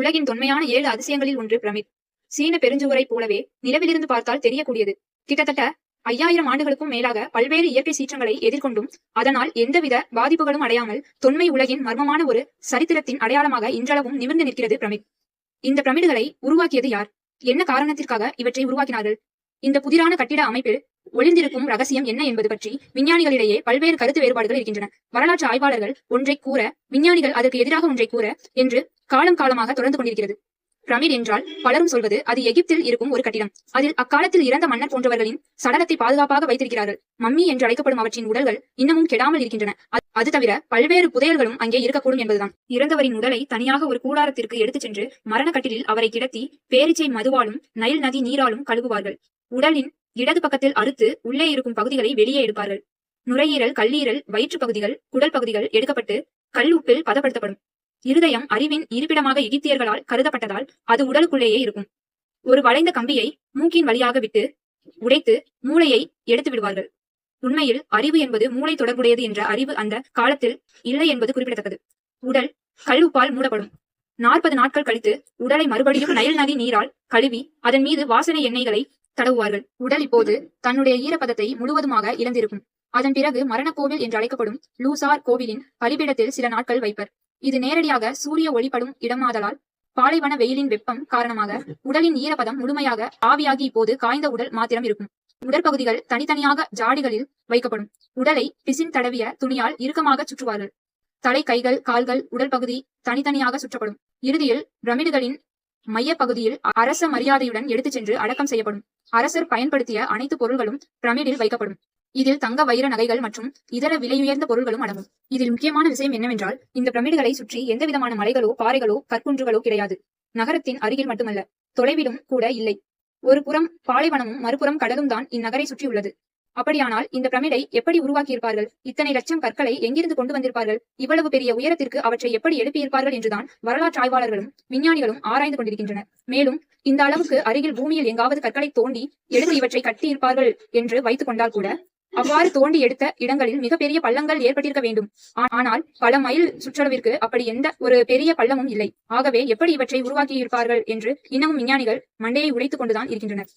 உலகின் தொன்மையான ஏழு அதிசயங்களில் ஒன்று பிரமிட். சீன பெருஞ்சுவரை போலவே நிலவிலிருந்து பார்த்தால் தெரியக்கூடியது. கிட்டத்தட்ட ஐயாயிரம் ஆண்டுகளுக்கும் மேலாக பல்வேறு இயற்கை சீற்றங்களை எதிர்கொண்டும் அதனால் எந்தவித பாதிப்புகளும் அடையாமல் தொன்மை உலகின் மர்மமான ஒரு சரித்திரத்தின் அடையாளமாக இன்றளவும் நிமிர்ந்து நிற்கிறது பிரமிட். இந்த பிரமிடுகளை உருவாக்கியது யார்? என்ன காரணத்திற்காக இவற்றை உருவாக்கினார்கள்? இந்த புதிரான கட்டிட அமைப்பில் ஒளிந்திருக்கும் ரகசியம் என்ன என்பது பற்றி விஞ்ஞானிகளிடையே பல்வேறு கருத்து வேறுபாடுகள் இருக்கின்றன. வரலாற்று ஆய்வாளர்கள் ஒன்றை கூற விஞ்ஞானிகள் அதற்கு எதிராக ஒன்றை கூற என்று காலம் காலமாக தொடர்ந்து கொண்டிருக்கிறது. பிரமிட் என்றால் பலரும் சொல்வது அது எகிப்தில் இருக்கும் ஒரு கட்டிடம். அதில் அக்காலத்தில் இறந்த மன்னர் போன்றவர்களின் சடலத்தை பாதுகாப்பாக வைத்திருக்கிறார்கள். மம்மி என்று அழைக்கப்படும் அவற்றின் உடல்கள் இன்னமும் கெடாமல் இருக்கின்றன. அது தவிர பல்வேறு புதையல்களும் அங்கே இருக்கக்கூடும் என்பதுதான். இறந்தவரின் உடலை தனியாக ஒரு கூடாரத்திற்கு எடுத்துச் சென்று மரண கட்டிலில் அவரை கிடத்தி பேரிச்சை மதுவாலும் நைல் நதி நீராலும் கழுவுவார்கள். உடலின் இடது பக்கத்தில் அறுத்து உள்ளே இருக்கும் பகுதிகளை வெளியே எடுப்பார்கள். நுரையீரல் கல்லீரல் வயிற்று பகுதிகள் குடல் பகுதிகள் எடுக்கப்பட்டு கல் உப்பில் பதப்படுத்தப்படும். இருதயம் அறிவின் இருப்பிடமாக எகிப்தியர்களால் கருதப்பட்டதால் அது உடலுக்குள்ளேயே இருக்கும். ஒரு வளைந்த கம்பியை மூக்கின் வழியாக விட்டு உடைத்து மூளையை எடுத்து விடுவார்கள். உண்மையில் அறிவு என்பது மூளை தொடர்புடையது என்ற அறிவு அந்த காலத்தில் இல்லை என்பது குறிப்பிடத்தக்கது. உடல் கல் உப்பால் மூடப்படும். நாற்பது நாட்கள் கழித்து உடலை மறுபடியும் நைல் நதி நீரால் கழுவி அதன் மீது வாசனை எண்ணெய்களை தடவுவார்கள். உடல் இப்போது தன்னுடைய ஈரப்பதத்தை முழுவதுமாக இழந்திருக்கும். அதன் பிறகு மரண கோவில் என்று அழைக்கப்படும் லூசார் கோவிலின் பலிபீடத்தில் சில நாட்கள் வைப்பர். இது நேரடியாக சூரிய ஒளிப்படும் இடமாதலால் பாலைவன வெயிலின் வெப்பம் காரணமாக உடலின் ஈரப்பதம் முழுமையாக ஆவியாகி இப்போது காய்ந்த உடல் மாத்திரம் இருக்கும். உடற்பகுதிகள் தனித்தனியாக ஜாடிகளில் வைக்கப்படும். உடலை பிசின் தடவிய துணியால் இறுக்கமாக சுற்றுவார்கள். தலை கைகள் கால்கள் உடல் பகுதி தனித்தனியாக சுற்றப்படும். இறுதியில் பிரமிடுகளின் மையப்பகுதியில் அரச மரியாதையுடன் எடுத்துச் சென்று அடக்கம் செய்யப்படும். அரசர் பயன்படுத்திய அனைத்து பொருள்களும் பிரமிடில் வைக்கப்படும். இதில் தங்க வைர நகைகள் மற்றும் இதர விலையுயர்ந்த பொருள்களும் அடங்கும். இதில் முக்கியமான விஷயம் என்னவென்றால் இந்த பிரமிடுகளை சுற்றி எந்தவிதமான மலைகளோ பாறைகளோ கற்குன்றுகளோ கிடையாது. நகரத்தின் அருகில் மட்டுமல்ல தொலைவிலும் கூட இல்லை. ஒரு புறம் பாலைவனமும் மறுபுறம் கடலும் தான் இந்நகரை சுற்றியுள்ளது. அப்படியானால் இந்த பிரமிடை எப்படி உருவாக்கியிருப்பார்கள்? இத்தனை லட்சம் கற்களை எங்கிருந்து கொண்டு வந்திருப்பார்கள்? இவ்வளவு பெரிய உயரத்திற்கு அவற்றை எப்படி எழுப்பியிருப்பார்கள் என்றுதான் வரலாற்று ஆய்வாளர்களும் விஞ்ஞானிகளும் ஆராய்ந்து கொண்டிருக்கின்றனர். மேலும் இந்த அளவுக்கு அருகில் பூமியில் எங்காவது கற்களை தோண்டி எடுத்து இவற்றை கட்டியிருப்பார்கள் என்று வைத்துக் கொண்டால் கூட அவ்வாறு தோண்டி எடுத்த இடங்களில் மிகப்பெரிய பள்ளங்கள் ஏற்பட்டிருக்க வேண்டும். ஆனால் பல மைல் சுற்றளவிற்கு அப்படி எந்த ஒரு பெரிய பள்ளமும் இல்லை. ஆகவே எப்படி இவற்றை உருவாக்கியிருப்பார்கள் என்று இன்னமும் விஞ்ஞானிகள் மண்டையை உடைத்துக் கொண்டுதான் இருக்கின்றனர்.